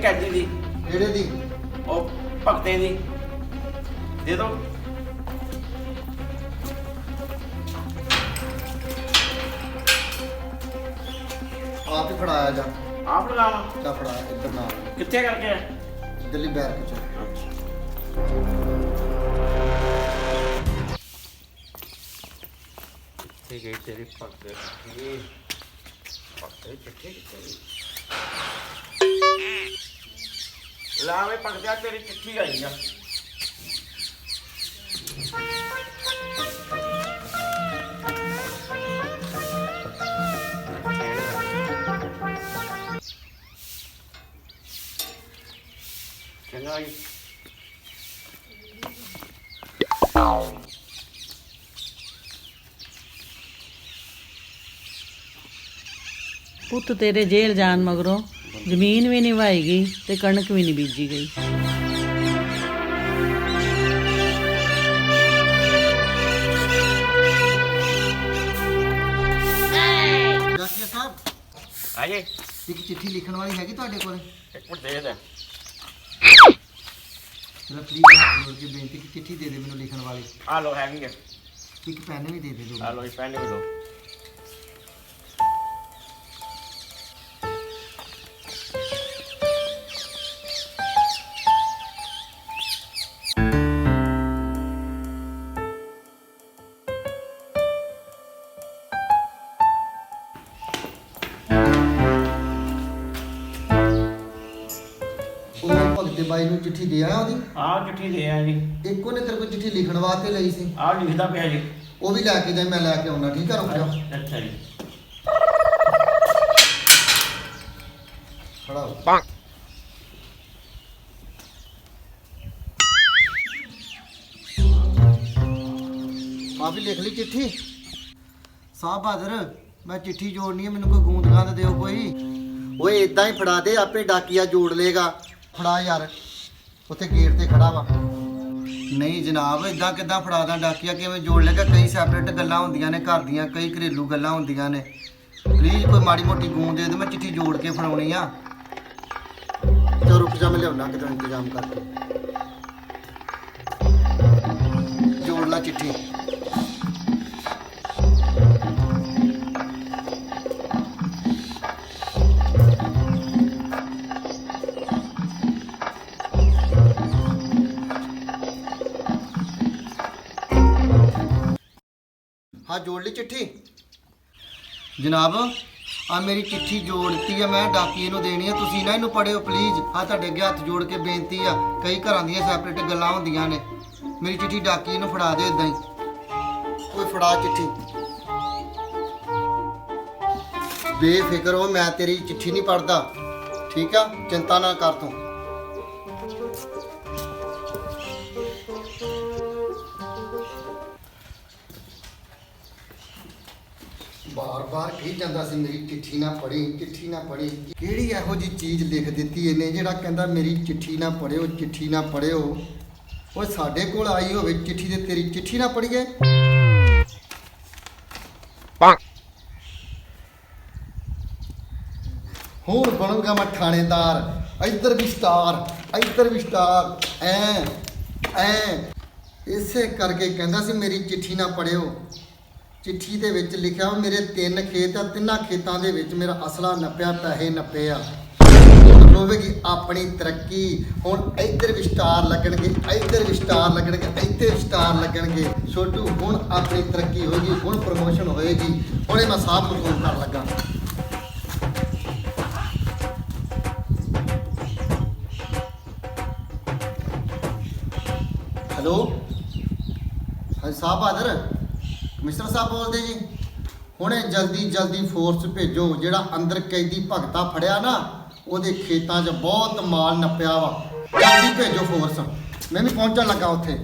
ਕਿਹੜੇ ਦੀ? ਉਹ ਭਗਤੇ ਦੀ। ਦੇ ਦੋ। ਆਪ ਹੀ ਫੜਾਇਆ ਜਾ। ਆਪ ਲਗਾਵਾ? ਜਾ ਫੜਾ ਇੱਧਰ ਨਾਲ। ਕਿੱਥੇ ਕਰਕੇ? ਦਿੱਲੀ ਬੈਰਕ ਚ। ਠੀਕ ਹੈ ਤੇਰੀ ਭਗਤੇ? ਦੀ ਭਗਤੇ ਕਿੱਥੇ ਕਿੱਥੇ ਲਾਵੇ ਭਗਤਿਆ ਤੇਰੀ ਚਿੱਠੀ ਆਈ ਆ ਚੰਗਾ ਜੀ ਪੁੱਤ ਤੇਰੇ ਜੇਲ੍ਹ ਜਾਣ ਮਗਰੋਂ ਜ਼ਮੀਨ ਵੀ ਨਹੀਂ ਵਾਈ ਗਈ ਤੇ ਕਣਕ ਵੀ ਨਹੀਂ ਬੀਜੀ ਗਈ। ਜਾਸੀਆ ਸਾਹਿਬ ਆਜੇ। ਇੱਕ ਚਿੱਠੀ ਲਿਖਣ ਵਾਲੀ ਹੈਗੀ ਤੁਹਾਡੇ ਕੋਲ? ਇੱਕ ਮਿੰਟ ਦੇ ਦੇ। ਮੇਰਾ ਪਲੀਜ਼ ਹੱਥ ਜੋੜ ਕੇ ਬੇਨਤੀ ਕਿ ਚਿੱਠੀ ਦੇ ਦੇ ਮੈਨੂੰ ਲਿਖਣ ਵਾਲੀ। ਆ ਲੋ ਹੈਗੀ ਹੈ ਇੱਕ ਪੈਨ ਵੀ ਦੇ ਦੇ ਦੋ। ਆ ਲੋ ਇਹ ਪੈਨ ਵੀ ਲੋ ਬਾਈ ਨੂੰ ਚਿੱਠੀ ਦੇ ਆਇਆ ਉਹਦੀ? ਆ ਚਿੱਠੀ ਦੇ ਆ ਜੀ। ਇੱਕ ਉਹਨੇ ਤੇਰੇ ਕੋਲ ਚਿੱਠੀ ਲਿਖਣ ਵਾਸਤੇ ਲਈ ਸੀ। ਆ ਲਿਖਦਾ ਪਿਆ ਜੀ। ਉਹ ਵੀ ਲੈ ਕੇ ਜਾਈ ਮੈਂ ਲੈ ਕੇ ਆਉਣਾ ਠੀਕ ਆ ਰੁਕ ਜਾ। ਅੱਛਾ ਜੀ। ਖੜਾ ਹੋ। ਆ ਵੀ ਲਿਖ ਲਈ ਚਿੱਠੀ? ਸਾਹਿਬ ਬਹਾਦਰ ਮੈਂ ਚਿੱਠੀ ਜੋੜਨੀ ਹੈ ਮੈਨੂੰ ਕੋਈ ਗੂੰਦ ਗਾਂਦ ਦਿਓ ਕੋਈ। ਓਏ ਇਦਾਂ ਹੀ ਫੜਾ ਦੇ ਆਪੇ ਡਾਕੀਆ ਜੋੜ ਲੇਗਾ ਫੜਾ ਯਾਰ, ਉੱਥੇ ਗੇਟ ਤੇ ਖੜਾ ਵਾ। ਨਹੀਂ ਜਨਾਬ ਇਦਾਂ ਕਿਦਾਂ ਫੜਾਦਾ ਡਾਕੀਆ? ਕਿਵੇਂ ਜੋੜ ਲੇਗਾ ਕਈ ਸੈਪਰੇਟ ਗੱਲਾਂ ਹੁੰਦੀਆਂ ਨੇ ਘਰ ਦੀਆਂ, ਕਈ ਘਰੇਲੂ ਗੱਲਾਂ ਹੁੰਦੀਆਂ ਨੇ। ਪਲੀਜ਼ ਕੋਈ ਮਾੜੀ ਮੋਟੀ ਗੂੰਦ ਦੇ ਦੇ ਮੈਂ ਚਿੱਠੀ ਜੋੜ ਕੇ ਫੜਾਉਣੀ ਆ। ਚਲ ਰੁਕ ਜਾ, ਮੈਂ ਲਿਆਉਣਾ ਕਿਤੇ ਇੰਤਜ਼ਾਮ ਕਰਕੇ। ਜੋੜ ਲਾ ਚਿੱਠੀ। ਜੋੜ ਲਈ ਚਿੱਠੀ? ਜਨਾਬ ਆ ਮੇਰੀ ਚਿੱਠੀ ਜੋੜਤੀ ਆ, ਮੈਂ ਡਾਕੀਏ ਨੂੰ ਦੇਣੀ ਆ। ਤੁਸੀਂ ਨਾ ਇਹਨੂੰ ਪੜਿਓ ਪਲੀਜ਼ ਆ ਤੁਹਾਡੇ ਅੱਗੇ ਹੱਥ ਜੋੜ ਕੇ ਬੇਨਤੀ ਆ। ਕਈ ਘਰਾਂ ਦੀਆਂ ਸੈਪਰੇਟ ਗੱਲਾਂ ਹੁੰਦੀਆਂ ਨੇ। ਮੇਰੀ ਚਿੱਠੀ ਡਾਕੀਏ ਨੂੰ ਫੜਾ ਦਿਓ ਇਦਾਂ ਹੀ। ਕੋਈ ਫੜਾ ਚਿੱਠੀ? ਬੇਫਿਕਰ ਹੋ, ਮੈਂ ਤੇਰੀ ਚਿੱਠੀ ਨਹੀਂ ਪੜਦਾ ਠੀਕ ਆ? ਚਿੰਤਾ ਨਾ ਕਰ ਤੂੰ। ਬਾਰ-ਬਾਰ ਕਹੀ ਜਾਂਦਾ ਸੀ ਮੇਰੀ ਚਿੱਠੀ ਨਾ ਪੜੀ ਚਿੱਠੀ ਨਾ ਪੜੀ ਕਿਹੜੀ ਇਹੋ ਜੀ ਚੀਜ਼ ਲਿਖ ਦਿੱਤੀ ਇਹਨੇ ਜਿਹੜਾ ਕਹਿੰਦਾ ਮੇਰੀ ਚਿੱਠੀ ਨਾ ਪੜਿਓ ਚਿੱਠੀ ਨਾ ਪੜਿਓ ਉਹ ਸਾਡੇ ਕੋਲ ਆਈ ਹੋਵੇ ਚਿੱਠੀ ਤੇ ਤੇਰੀ ਚਿੱਠੀ ਨਾ ਪੜੀਏ ਹੁਣ ਬਣੂਗਾ ਮੈਂ ਥਾਣੇਦਾਰ ਇੱਧਰ ਵੀ ਸਟਾਰ ਇੱਧਰ ਵੀ ਸਟਾਰ ਐ ਐ। ਇਸੇ ਕਰਕੇ ਕਹਿੰਦਾ ਸੀ ਮੇਰੀ ਚਿੱਠੀ ਨਾ ਪੜਿਓ ਚਿੱਠੀ ਦੇ ਵਿੱਚ ਲਿਖਿਆ ਮੇਰੇ ਤਿੰਨ ਖੇਤ ਆ, ਤਿੰਨਾਂ ਖੇਤਾਂ ਦੇ ਵਿੱਚ ਮੇਰਾ ਅਸਲਾ ਨੱਪਿਆ, ਪੈਸੇ ਨੱਪੇ ਆ ਹੋਵੇਗੀ ਆਪਣੀ ਤਰੱਕੀ। ਹੁਣ ਇੱਧਰ ਵੀ ਸਟਾਰ ਲੱਗਣਗੇ, ਇੱਧਰ ਵੀ ਸਟਾਰ ਲੱਗਣਗੇ, ਇੱਥੇ ਵੀ ਸਟਾਰ ਲੱਗਣਗੇ। ਛੋਟੂ, ਹੁਣ ਆਪਣੀ ਤਰੱਕੀ ਹੋਏਗੀ, ਹੁਣ ਪ੍ਰਮੋਸ਼ਨ ਹੋਏਗੀ। ਹੁਣੇ ਮੈਂ ਸਾਹਬ ਨੂੰ ਫੋਨ ਕਰਨ ਲੱਗਾ। ਹੈਲੋ ਹਾਂਜੀ, ਸਾਹਿਬ ਬਹਾਦਰ ਕਮਿਸ਼ਨਰ ਸਾਹਿਬ ਬੋਲਦੇ ਜੀ। ਹੁਣੇ ਜਲਦੀ ਜਲਦੀ ਫੋਰਸ ਭੇਜੋ, ਜਿਹੜਾ ਅੰਦਰ ਕੈਦੀ ਭਗਤਾ ਫੜਿਆ ਨਾ, ਉਹਦੇ ਖੇਤਾਂ 'ਚ ਬਹੁਤ ਮਾਲ ਨੱਪਿਆ ਵਾ। ਜਲਦੀ ਭੇਜੋ ਫੋਰਸ ਮੈਂ ਵੀ ਪਹੁੰਚਣ ਲੱਗਾ ਉੱਥੇ।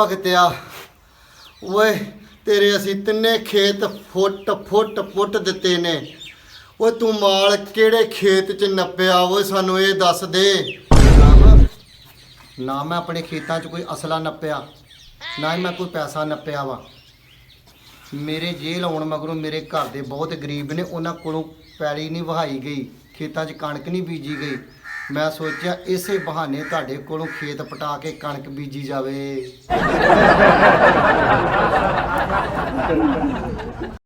ਭਗਤਿਆ, ਓਏ ਤੇਰੇ ਅਸੀਂ ਤਿੰਨੇ ਖੇਤ ਫੁੱਟ ਫੁੱਟ ਫੁੱਟ ਦਿੱਤੇ ਨੇ। ਓਏ ਤੂੰ ਮਾਲ ਕਿਹੜੇ ਖੇਤ 'ਚ ਨੱਪਿਆ? ਓਏ ਸਾਨੂੰ ਇਹ ਦੱਸ ਦੇ। ਨਾ ਮੈਂ ਆਪਣੇ ਖੇਤਾਂ 'ਚ ਕੋਈ ਅਸਲਾ ਨੱਪਿਆ, ਨਾ ਹੀ ਮੈਂ ਕੋਈ ਪੈਸਾ ਨੱਪਿਆ ਵਾ। ਮੇਰੇ ਜੇਲ੍ਹ ਆਉਣ ਮਗਰੋਂ ਮੇਰੇ ਘਰ ਦੇ ਬਹੁਤ ਗਰੀਬ ਨੇ, ਉਹਨਾਂ ਕੋਲੋਂ ਪੈਲੀ ਨਹੀਂ ਵਹਾਈ ਗਈ, ਖੇਤਾਂ 'ਚ ਕਣਕ ਨਹੀਂ ਬੀਜੀ ਗਈ। ਮੈਂ ਸੋਚਿਆ ਇਸੇ ਬਹਾਨੇ ਤੁਹਾਡੇ ਕੋਲੋਂ ਖੇਤ ਪਟਾ ਕੇ ਕਣਕ ਬੀਜੀ ਜਾਵੇ।